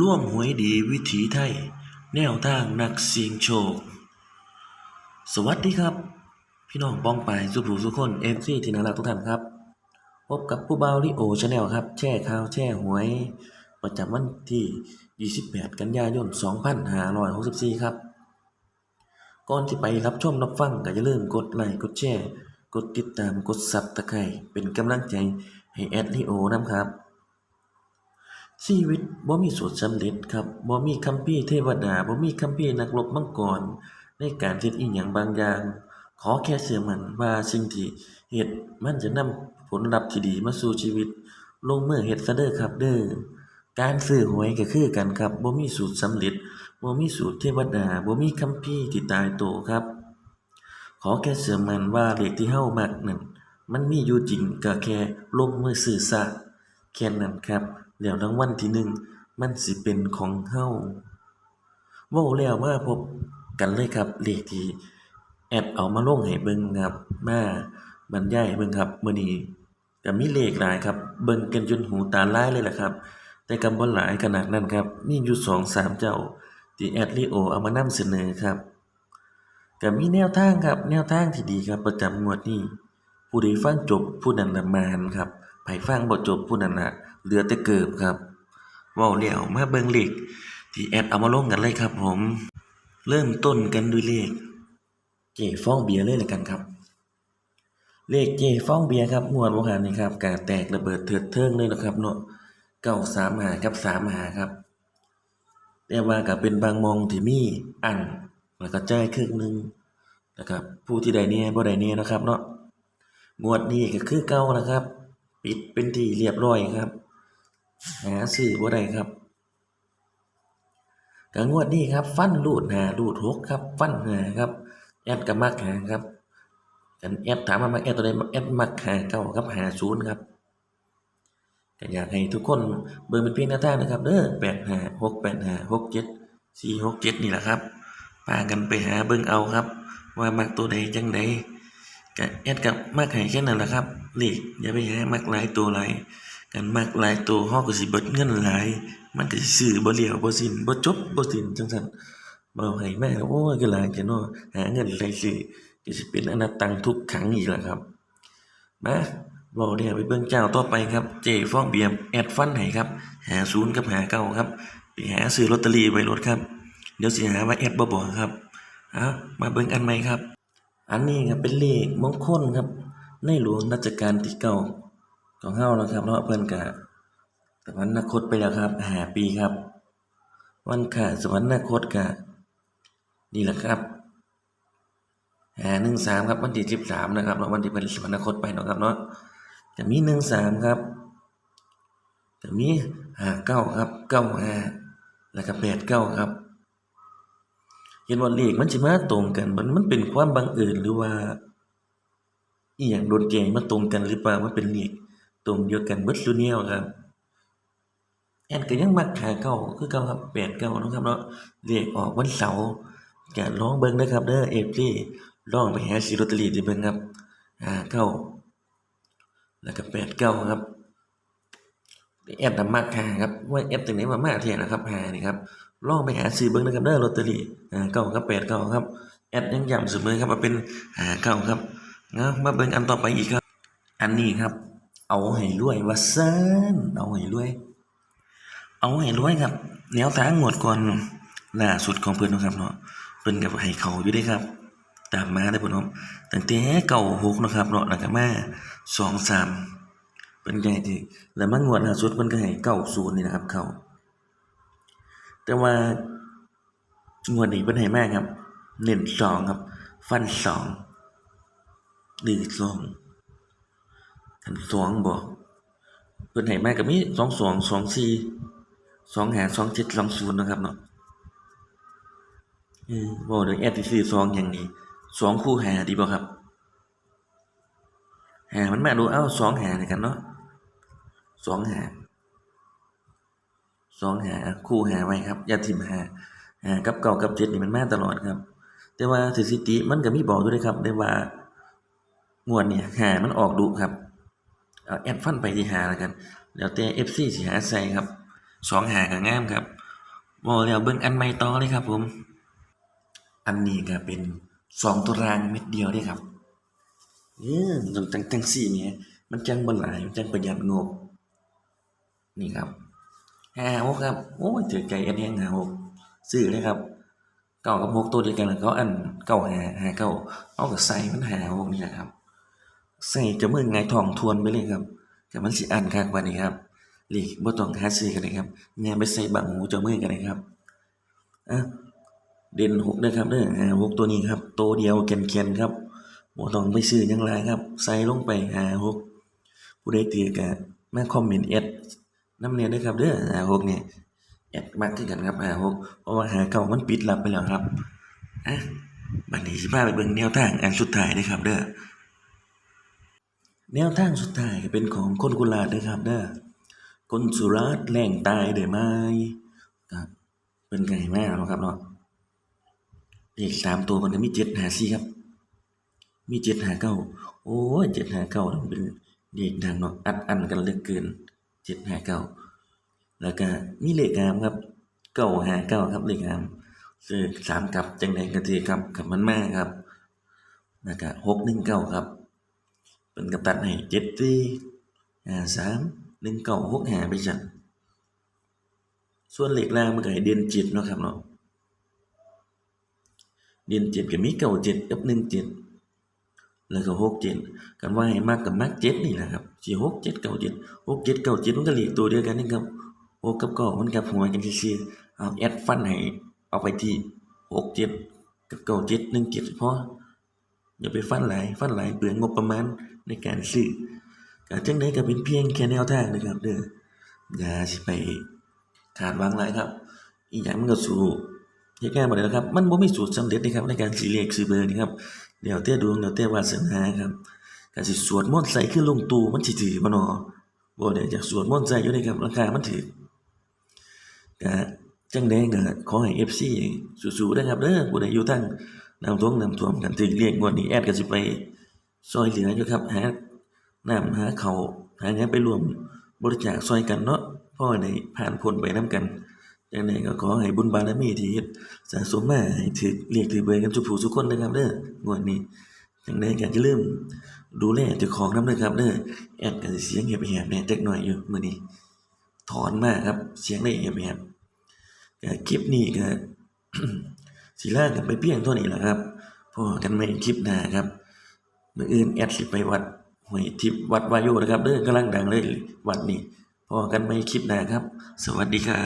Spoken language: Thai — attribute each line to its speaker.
Speaker 1: ร่วมหวยดีวิถีไทย แนวทางนักเสี่ยงโชค สวัสดีครับ พี่น้องป้องไปสุภูสุคนเอฟซีที่น่ารักทุกท่านครับ พบกับผู้บ่าวลิโอชาแนลครับ แช่ข่าวแช่หวย ประจำวันที่ 28 กันยายน 2564 ครับ ก่อนที่ไปรับชมรับฟังก็อย่าลืมกดไลค์กดแชร์กดติดตามกดซับตะไคร่เป็นกำลังใจให้แอดลิโอนํครับ ชีวิตบ่มีสูตรสำเร็จครับบ่มีคัมภีร์เทวดาบ่มีคัมภีร์นักรบมังกร ในการเฮ็ดอีหยังบางอย่าง ขอแค่เชื่อมั่นว่าสิ่งที่เฮ็ดมันจะนำผลลัพธ์ที่ดีมาสู่ชีวิต ลงมือเฮ็ดซะเด้อครับเด้อการซื้อหวยก็คือกันครับบ่มีสูตรสำเร็จบ่มีสูตรเทวดาบ่มีคัมภีร์ที่ตายตัวครับ ขอแค่เชื่อมั่นว่าเลขที่เฮามักนั่นมันมีอยู่จริงก็แค่ลงมือซื้อซะแค่นั้นครับ แล้วรางวัลที่หนึ่งมันสิเป็นของเฮาเว้าแล้วมาพบกันเลยครับเลขที่แอดเอามาลงให้เบิ่งครับมาบรรยายให้เบิ่งครับมื้อนี้ก็มีเลขหลายครับเบิ่งกันจนหูตาลายเลยล่ะครับ แต่ก็บ่หลายขนาดนั้นครับมีอยู่2-3เจ้าที่แอดลิโอเอามานำเสนอครับก็มีแนวทางครับแนวทางที่ดีครับประจำงวดนี้ผู้ใดฟังจบผู้นั้นน่ะมานครับ ไผฟังบ่จบผู้นั้นน่ะเหลือแต่เกิบครับเว้าแล้วมาเบิ่งเลขที่แอดเอามาลงกันเลยครับผม เริ่มต้นกันด้วยเลข เจฟองเบียร์เลยละกันครับ เลขเจฟองเบียร์ครับงวดบ่หันนี่ครับกาแตกระเบิดเถิดเทิงเลยนะครับเนาะ935กับ35ครับแต่ว่าก็เป็นบางมองที่มีอันแล้วก็จ่ายครึ่งหนึงนะครับ ผู้ที่ได้แหน่บ่ได้แหน่นะครับเนาะงวดนี้ก็คือเก่านะครับ ปิดเป็นที่เรียบร้อยครับ หาซื้อบ่ได้ครับก็งวดนี้ครับ ฟันรูดหารูดหกครับ ฟันหาครับ แอดก็มักหาครับกันแอดถามว่ามักแอดตัวใดแอดมักหาเก้ากับหาศูนย์ครับก็อยากให้ทุกคนเบิ่งเป็นเพียงแนวทานะครับเด้อแปดห้าหกแปดห้าหกเจ็ดสี่หกเจ็ดนี่แหละครับพากันไปหาเบิ่งเอาครับ ว่ามักตัวใดจังใดก็แอดกับมักห้แค่นั้นแหละครับ เลขอย่าไปหามักหลายตัวหลายกันมักหลายตัวฮอก็สิเบิดเงินหลาย มันก็สิซื้อบ่เหลียวบ่สิ้นบ่จบบ่สิ้นจังซั่นบ่ให้แม่โอ้ยก็หลายจังเนาะหาเงินได้ซื้อก็สิเป็นอนัตตังทุกขังอีกแล้วครับมาบอกเดี๋ยวไปเบิ่งเจ้าต่อไปครับ เจฟ้องเบียมแอดฟันให้ครับ หาศูนย์กับหาเก้าครับไปหาซื้อลอตเตอรี่ไว้รถครับ เดี๋ยวสิหาว่าแอดบ่บอกครับเอามาเบิ่งอันใหม่ครับ อันนี้ครับเป็นเลขมงคลครับ ในหลวงรัชกาลที่เก้าของเฮาแล้วครับเนาะเพิ่นกะสวรรคตไปแล้วครับห้าปีครับ วันขาสวรรคตกะนี่แหละครับหาหนึ่งสามครับวันที่สิบสามนะครับแล้ววันที่เป็นสวรรคตไปเนาะครับเนาะจะมีหนึ่งสามครับจะมีหาเก้าครับเก้าห้าแล้วก็แปดเก้าครับ เห็นว่าเลขมันสิมาตรงกันมันมันเป็นความบังเอิญหรือว่า อีหยังโดนแกงมาตรงกันหรือเปล่า มันเป็นเลขตรงเดียวกันเบิดซุแนวครับ แอนก็ยังมักหาเก้าคือเก้าครับแปดเก้านะครับเนาะเลขออกวันเสาร์จะลองเบิ่งนะครับเด้อเอฟซีลองไปหาซื้อลอตเตอรีดิเบิ่งครับหาเก้าแล้วก็แปดเก้าครับแอดนำมักหาครับว่าแอดตึงไหนมามาเทียนะครับหานี่ครับลองไปหาซื้อเบิ่งนะครับเด้อลอตเตอรี่าเก้ากับแปดเก้าครับแอดยังย้ำเสมอครับว่าเป็นหาเก้าครับ นะมาเบิ่งอันต่อไปอีกครับ อันนี้ครับ เอาให้รวยว่าซันเอาให้รวย เอาให้รวยครับแนวทางงวดก่อนล่าสุดของเพิ่อนนะครับเนาะเพิ่นก็ให้เขาอยู่ด้ครับ ตามมาได้อพุ่นเนาะตั้งแต่เก้าหกนะครับเนาะแล้วก็มาสองสามเพิ่นก็ให้ที่แล้วมางวดล่าสุดเพิ่นก็ให้เก้าศูนย์นี่นะครับ เขาแต่ว่างวดนี้เพิ่นให้มาครับเน้นสองครับ ฟันสอง ดีสองคันสองบ่เพิ่อนให้มาก็มีสองสองสองสี่สองหาสองเจ็ดสองศูนย์นะครับเนาะเออบอกเลยแอดที่ซื้อสองอย่างนี้สองคู่หาดีบ่ครับหามันมาดูเอ้าสองหาในกันเนาะสองหาสองหาคู่หาไว้ครับอย่าทิมหาหากับเก่ากับเจ็ดนี่มันมาตลอดครับ แต่ว่าสถิติมันก็มีบอกด้วยนะครับได้ว่า งวดเนี่ยหามันออกดุครับเอาแอดฟันไปที่หาแล้วกันแล้วแต่ FC สิหาใส่ครับสองหาก็งามครับบ่แล้วเบิ่งอันใหม่ต่อเลยครับ ผม อันนี้ก็เป็นสองตัวรางเม็ดเดียวเด้ครับเออต้งจังจังซี่แหมมันจังบ่หลายมันจังประหยัดงบนี่ครับห้าหกครับโอ้ยถือใจอันแห้ห้าหกซื้อเลยครับเก้ากับหกตัวเดียวกันแล้วก็อันเก้าหาหาเก้าเอากับใส่มันหาหกนี่แหละครับ ใส่จะมือไงทองทวนไปเลยครับแต่มันสิอันคักว่านี้ครับหลีกบ่ต้องหาซื้อกันเลยครับแง่ไปใส่บังหูจะมือกันเลยครับอะเด่นหกนะครับเด้อหาหกตัวนี้ครับตัวเดียวแกนๆครับบ่ต้องไปซื้อยังไรครับ ใส่ลงไปหาหกผู้ใดตีก็มาคอมเมนต์แอดน้ำเนี่ยด้วยครับเด้อหาหกเนี่ยแอดมักคือกันครับหาหกเพราะว่าหาเก่ามันปิดลับไปแล้วครับอะบัดนี้สิพาไปเบิ่งแนวทางอันสุดท้ายเด้ครับเด้อ แนวทางสุดท้ายเป็นของคนกุลาดเด้ครับเด้อคนสุราษฎร์แหล่งตายได้ไหมครับเป็นไงแม่เนะครับเนาะเลขสามตัวมันก็มีเจ็ดหาสี่ครับ มีเจ็ดหาเก้าโอ้เจ็ดหาเก้ามันเป็นเลขดังเนาะอัดอันกันเหลือเกินเจ็ดหาเก้าแล้วก็มีเลขงามครับเก้าหาเก้าครับเลขงามคือสามกับจังไหนก็ทีครับกับมันมาครับแล้วก็หกหนึ่งเก้าครับ เป็นกับตัดให้เจ็ดสี่ห้าสามหนึ่งเก้าหกห้าไปจังส่วนเหล็กล่างมันก็ให้เด่นเจ็ดเนาะครับเนาะเด่นเจ็ดก็มีเก้าเจ็ดกับหนึ่งเจ็ดแล้วก็หกเจ็ดกันว่าให้มากกับมากเจ็ดนี่แหละครับสี่หกเจ็ดเก้าเจ็ดหกเจ็ดเก้าเจ็ดมันก็เหล็กตัวเดียวกันนี่ครับหกกับเก้ามันกับหัวกันซื่อเอาแอดฟันให้เอาไปที่หกเจ็ดกับเก้าเจ็ดหนึ่งเจ็ดพอ อย่าไปฟันหลายฟันหลายเปลืองงบประมาณในการซื้อก็จังไดก็เป็นเพียงแค่แนวทางนะครับเด้ออย่าสิไปขาดวังหลายครับ อีหยังมันก็สู้เฮ็ดงานบ่ได้หรอกครับ มันบ่มีสูตรสำเร็จนะครับในการสิเลขซื้อเบอร์นี่ครับเดี๋ยวแต่ดวงเดี๋ยวแต่วาสนาครับก็สิสวดมนต์ใส่คือลงตูมันสิถือบ่เนาะบ่ได้จากสวดมนต์ใส่อยู่นี่ครับราคามันถือก็จังไดก็ขอให้ FC สู้ๆนะครับเด้อผู้ใดอยู่ทาง น้ำท่วมน้ำท่วมกันถึงเรียกงวดนี้แอดก็สิไปซอยเหลืออยู่ครับหาน้ำหาเขาหาเงินไปรวมบริจาคซอยกันเนาะพ่อได้ผ่านพ้นไปน้ำกันจังไดก็ขอให้บุญบารมีที่เฮ็ดสะสมมาให้ถึกเรียกถือเบร์กันทุกผู้ทุกคนนะครับเด้องวดนี้จังไดก็อย่าลืมดูแลเจ้าของนำด้วยครับเด้อแอดก็สิเสียงแหบๆแหน่จักหน่อยอยู่มื้อนี้ถอนมากครับ เสียงได้แหบๆก็คลิปนี้ก็ สิลากันไปเพียงเท่านี้แหละครับพอกันไม่คลิปหน้าครับมื่ออื่นแอดสิไปวัดหวยทิพย์วัดวายุนะครับเด้อกำลังดังเลยวัดนี้พอกันไม่คลิปหน้าครับ สวัสดีครับ